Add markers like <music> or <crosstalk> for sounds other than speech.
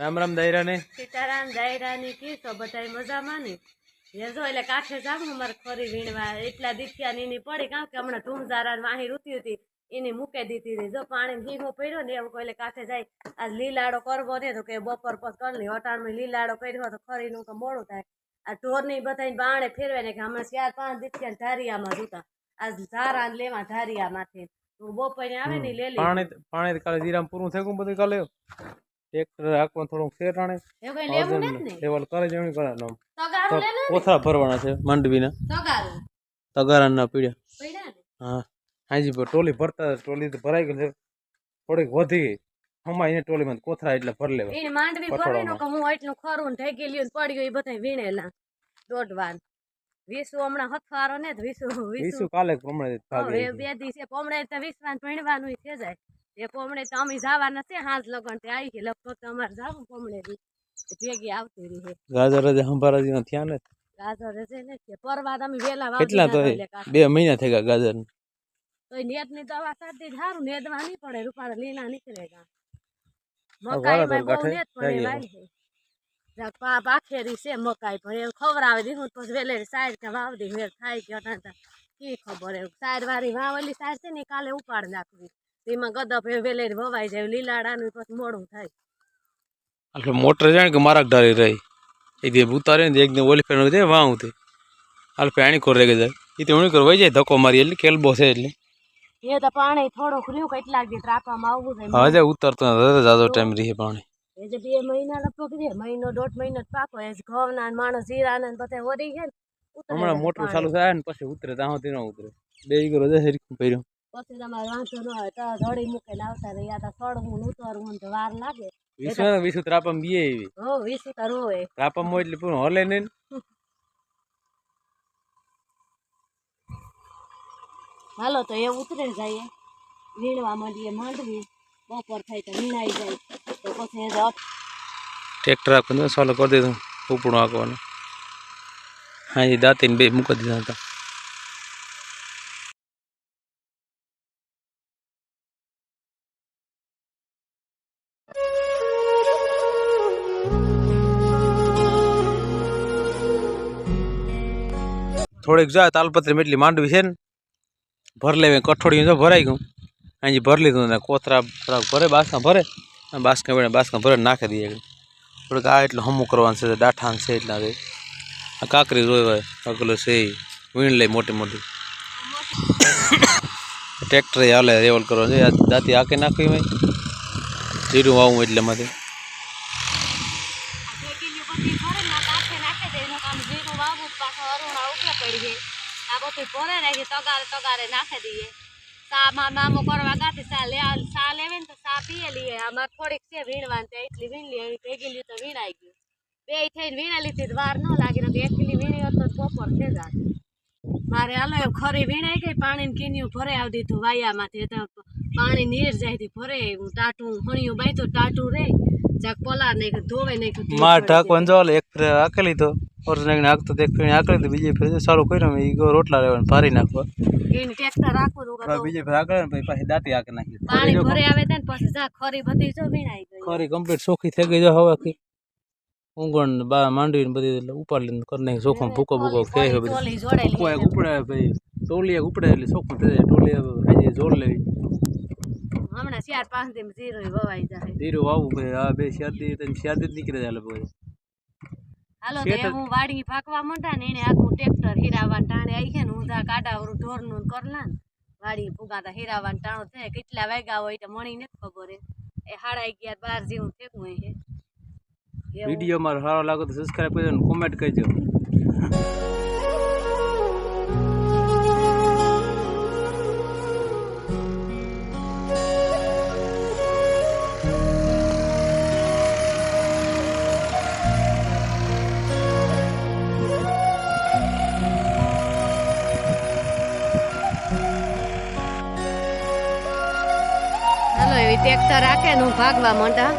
રામ રામ દાયરા ને. સીતારામ દાયરાની તો બધા મજામાં ને. જો એટલે કાંઠે જાવ અમારે ખરી વીણવા. એટલા દીખ્યા ને એની પડી કાં કે હમણાં ધૂમઝારા ને વાહી રૂતી હતી. એની મૂકી દીધી હતી. જો પાણી ભીમો પડ્યો ને એવું એટલે કાંઠે જાય. આજ લીલાડો કરવો ને તો કે બપોર પર કરી લે. અટાણમાં લીલાડો કર્યો તો ખરીનું તો મોડું થાય. આ ઢોરની બધા બાણે ફેરવે ને કે હમણાં ચાર પાંચ દીખ્યા ને ધારિયામાં જોતા આજ ધારા ને લેવા ધારિયામાંથી. બપોરે આવે ને ઈ લે લે. પાણી પાણી કાલે જીરામ પૂરું થઈ ગયું બધું કાલે? ટ્રેક્ટર રાખવા થોડુંક ને? લેવલ કરે જણી કરે આમ તગારું લે ને કોથળા ભરવાના છે માંડવીના? તગારું. તગારાના પીડ્યા. હા. હાજી પર ટોલી ભરતા ટોલી તો ભરાઈ ગઈ છે. થોડીક વધી ગઈ. હમણાં એને ટોલીમાં કોથરા એટલે ભર લેવા. એને માંડવી કે હું એટલું ખરું ને થઈ ગયેલું ને પડી ગયો એ બધા વીણેલા. દોઢ વાર વીસુ હમણાં હથવારો ને વીસુ વીસુ. કાલે પ્રમાણે બે દિવસે પોમડે તો વીસ વાર ભણવાનું છે જાય. એ પોમડે તો અમે જવા નથી હાથ લગન તે આવી ગઈ લગભગ તો અમારે જાવું પોમણે બી. ભેગી આવતી રહી. ગાજર જ હંભારાજી થયા ને? ગાજર છે ને કે પરવાદ અમે વેલા કેટલા તો બે મહિના થઈ ગયા ગાજર તો નેટની દવા સાદી સારું નેદવા નહીં પડે રૂપાળા લીલા નીકળે ગા. મકાઈ તો બહુ નેત પડે પાખેરી છે. મકાઈ પણ એવું ખવડાવે દીધું હું તો વેલે સાઈડ કે વાવ દી વેર થાય કે કી ખબર એ સાઈડ વાળી વાવેલી સાઈડ છે ને કાલે ઉપાડ નાખવી. તેમાં ગદપ વેલે વવાઈ જાય લીલાડાનું પછી મોડું થાય. એટલે મોટર જાય કે મારા ડારી રહી. એ દે ઉતારે ને એક દે ઓલી ફેર જાય વાં તે. હાલ પાણી કોર રેગે જાય એ તો ઉણી કર જાય ધક્કો મારી એટલે કેલબો છે એટલે. એ તો પાણી થોડુંક રહ્યું કેટલાક દી ત્રાપામાં આવવું જાય હજે ઉતરતો જાજો ટાઈમ રહે પાણી. એ જે બે મહિના લગભગ રે મહિનો દોઢ મહિનો પાકો એ ઘઉંના ને માણસ જીરાના બધા ઓરી છે હમણાં મોટર ચાલુ થાય ને પછી ઉતરે ત્યાં સુધી ન ઉતરે. બે ઈગરો જાય હરખું પહેર્યું પછી તમારે વાંધો ન હોય તો ધોળી મૂકીને આવતા રહે યા તો સડવું ઉતરવું તો વાર લાગે. વિશ્વ વિશ્વ ત્રાપમ બીએ એવી. હો વીસ તો રોવે ત્રાપમ હોય એટલે પૂરું હોલે નહીં હાલો તો એ ઉતરે જાય. વીણવા માંડીએ માંડવી બપોર થાય તો વીણાઈ જાય. તો પછી એ ટ્રેક્ટર આખું સોલો કરી દીધું ઉપડું આંકવાનું હા એ દાંતીને બે મૂકી દીધા હતા. થોડીક જાય તાલપત્રી એટલી માંડવી છે ને, ભર લેવી કઠોળિયું જો ભરાઈ ગયું, અહીંથી ભરી લીધું ને કોથરા થોડાક ભરે બાસકા ભરે, અને બાસકા ભરે બાસકા ભરે નાખી દઈએ થોડુંક આ એટલું હમું કરવાનું છે ડાઠાન છે એટલા રે આ કાકરી રોય અગલો છે વીણ લઈ મોટી મોટી. <coughs> ટ્રેક્ટરે હાલે રેવલ કરવાનું છે, આ દાંતી આકે નાખવી મેં જીરું વાવું એટલે માંથી ફેંકીલી બધી ભરે ને કાંઠે નાખી દે એનું કામ પાછો અરુણા ઉપરે પડી જાય આ બધું ભરે રાખી તગારે તગારે નાખી દઈએ સા માં મામો કરવા ગાતી સા લે સા લેવે ને તો સા પીએ લઈએ આમાં થોડીક છે વીણવાની એટલી વીણ લઈએ ભેગી લીધું વીણાઈ ગયું. બે થઈને વીણા લીધી વાર ન લાગી ને એકલી વીણી હોત તો બપોર થઈ મારે હાલો ખરી વીણાઈ ગઈ, પાણીની કીન્યું ભરે આવી દીધું વાયામાંથી. તો પાણી નીર જાય ભરે હું ટાટું હણિયું બાંધ્યું ટાટું રે. જાક પલા ને ધોવે ને માર ઢાંકવાનું જો એક ફેર આકેલી તો ઓરિજિનલ નાખતો એક ફેર આકેલી તો બીજે ફેર સારું કર્યો મેં ઈ રોટલા લેવાનું ભારી નાખવા. એને ટ્રેક્ટર રાખો તો બીજી ફેર આકે ને પછી પાછી દાંતી આકે નાખી. પાણી ભરે આવે ને પછી જા ખરી બધી જો વીણાઈ ગઈ. ખરી કમ્પ્લીટ સોખી થઈ ગઈ જો હવે આખી ઊંઘણ ને બા માંડવી ને બધી એટલે ઉપાડી લઈને કરી નાખી ચોખ્ખું ભૂકો ભૂકો ગયો બધું. ઉપડે ભાઈ ટોલી ઉપડે એટલે સોખું થઈ જાય ટોલી હાજી જોર લેવી. ચાર પાંચ દિન જીરો વવાઈ જાય ધીરો વાવું ભાઈ આ બે શાદી ત્રણ શાદી જ નીકળી જાય લગભગ હાલો તો હું વાડી ફાકવા માંડા ને એને આખું ટ્રેક્ટર હીરાવા ટાણે આવી છે ને હું જા કાઢાવરું ઢોરનું ને કરલા ને. વાડી ફુગાતા હીરાવા ટાણું થાય કેટલા વાગ્યા હોય તો મણી નથી ખબર એ. હાડાઈ અગિયાર બાર જેવું થેકું હોય છે. વીડિયો મારો સારો લાગે તો સબસ્ક્રાઈબ કરજો કોમેન્ટ કરજો. એવી ટ્રેક્ટર રાખે ને ભાગવા માંડા